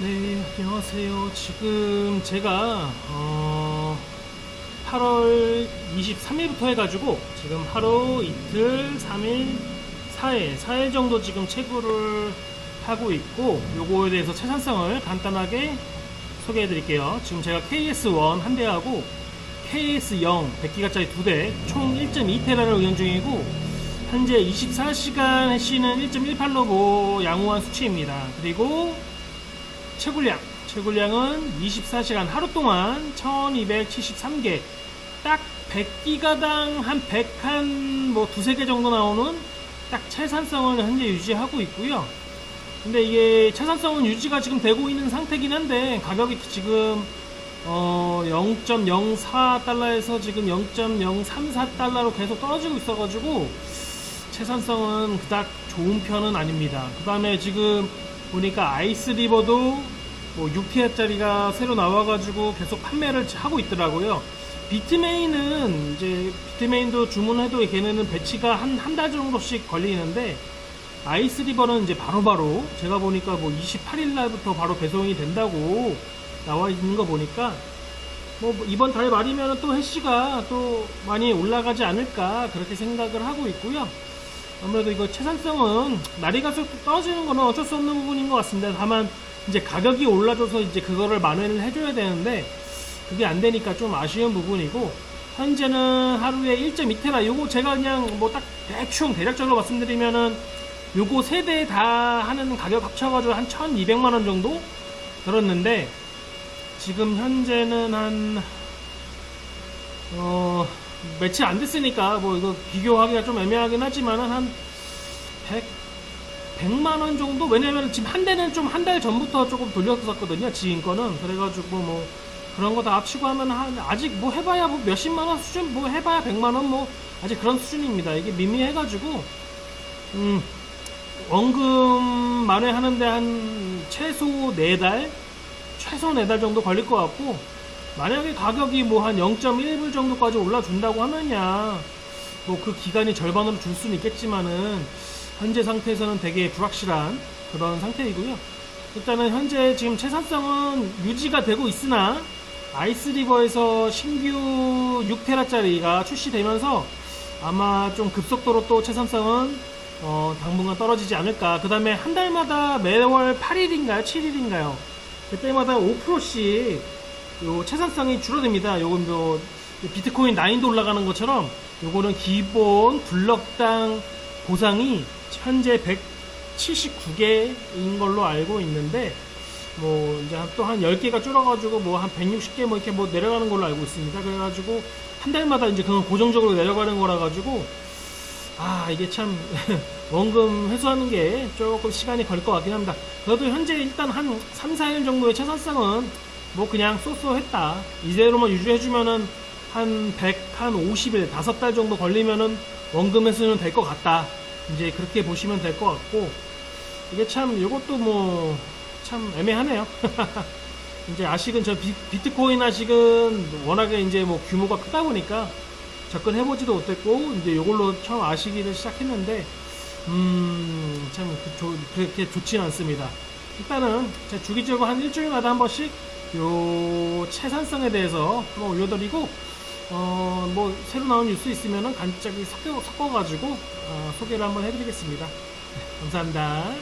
네, 안녕하세요. 지금 제가 어, 8월 23일부터 해가지고 지금 하루 이틀, 3일, 4일, 4일 정도 지금 채굴을 하고 있고 요거에 대해서 채산성을 간단하게 소개해 드릴게요. 지금 제가 KS1 한 대하고 KS0 100기가짜리 두 대, 총 1.2테라를 운영 중이고 현재 24시간 해시는 1.18로고 양호한 수치입니다. 그리고 채굴량. 채굴량은 24시간 하루 동안 1273개. 딱 100기가당 한 100 한 뭐 두세 개 정도 나오는 딱 채산성을 현재 유지하고 있고요. 근데 이게 채산성은 유지가 지금 되고 있는 상태긴 한데 가격이 지금 어 0.04달러에서 지금 0.034달러로 계속 떨어지고 있어가지고 채산성은 그닥 좋은 편은 아닙니다. 그 다음에 지금 보니까 아이스 리버도 뭐 6티어짜리가 새로 나와가지고 계속 판매를 하고 있더라고요. 비트메인은 이제 비트메인도 주문해도 걔네는 배치가 한 한 달 정도씩 걸리는데 아이스 리버는 이제 바로바로 제가 보니까 뭐 28일 날부터 바로 배송이 된다고 나와 있는 거 보니까 뭐 이번 달 말이면 또 해시가 또 많이 올라가지 않을까 그렇게 생각을 하고 있고요. 아무래도 이거 채산성은 날이 갈수록 떨어지는 거는 어쩔 수 없는 부분인 것 같습니다. 다만 이제 가격이 올라줘서 이제 그거를 만회를 해줘야 되는데 그게 안 되니까 좀 아쉬운 부분이고 현재는 하루에 1.2테라 요거 제가 그냥 뭐 딱 대충 대략적으로 말씀드리면은 요거 세 대 다 하는 가격 합쳐가지고 한 1200만 원 정도 들었는데 지금 현재는 한 어, 며칠 안 됐으니까 뭐 이거 비교하기가 좀 애매하긴 하지만 한 100, 100만 원 정도? 왜냐면 지금 한 대는 좀 한 달 전부터 조금 돌렸었거든요. 지인 거는. 그래가지고 뭐 그런 거 다 합치고 하면 한 아직 뭐 해봐야 뭐 몇십만 원 수준 뭐 해봐야 100만 원 뭐 아직 그런 수준입니다. 이게 미미해가지고 음 원금 만회하는데 한 최소 4달 최소 4달 정도 걸릴 것 같고 만약에 가격이 뭐 한 0.1불 정도까지 올라준다고 하면야 뭐 그 기간이 절반으로 줄 수는 있겠지만은 현재 상태에서는 되게 불확실한 그런 상태이고요. 일단은 현재 지금 채산성은 유지가 되고 있으나 아이스리버에서 신규 6테라짜리가 출시되면서 아마 좀 급속도로 또 채산성은 어, 당분간 떨어지지 않을까. 그 다음에 한 달마다 매월 8일인가요? 7일인가요? 그때마다 5%씩 요 채산성이 줄어듭니다. 요건 뭐 비트코인 난이도 올라가는 것처럼 요거는 기본 블럭당 보상이 현재 179개인 걸로 알고 있는데 뭐 이제 또 한 10개가 줄어가지고 뭐 한 160개 뭐 이렇게 뭐 내려가는 걸로 알고 있습니다. 그래가지고 한 달마다 이제 그건 고정적으로 내려가는 거라 가지고 아 이게 참 원금 회수하는 게 조금 시간이 걸릴 것 같긴 합니다. 그래도 현재 일단 한 3, 4일 정도의 채산성은 뭐 그냥 쏘쏘했다. 이대로만 유지해주면은 한 100, 한 50일, 5달 정도 걸리면은 원금 회수는 될 것 같다. 이제 그렇게 보시면 될 것 같고 이게 참 이것도 뭐 참 애매하네요. 이제 아식은 저 비, 비트코인 아식은 워낙에 이제 뭐 규모가 크다 보니까 접근해보지도 못했고 이제 이걸로 처음 아시기를 시작했는데 음참 그렇게 좋지는 않습니다. 일단은 제가 주기적으로 한 일주일마다 한 번씩 요 채산성에 대해서 한번 올려드리고 어 뭐 새로 나온 뉴스 있으면은 간략히 섞어 섞어가지고 어, 소개를 한번 해드리겠습니다. 네, 감사합니다.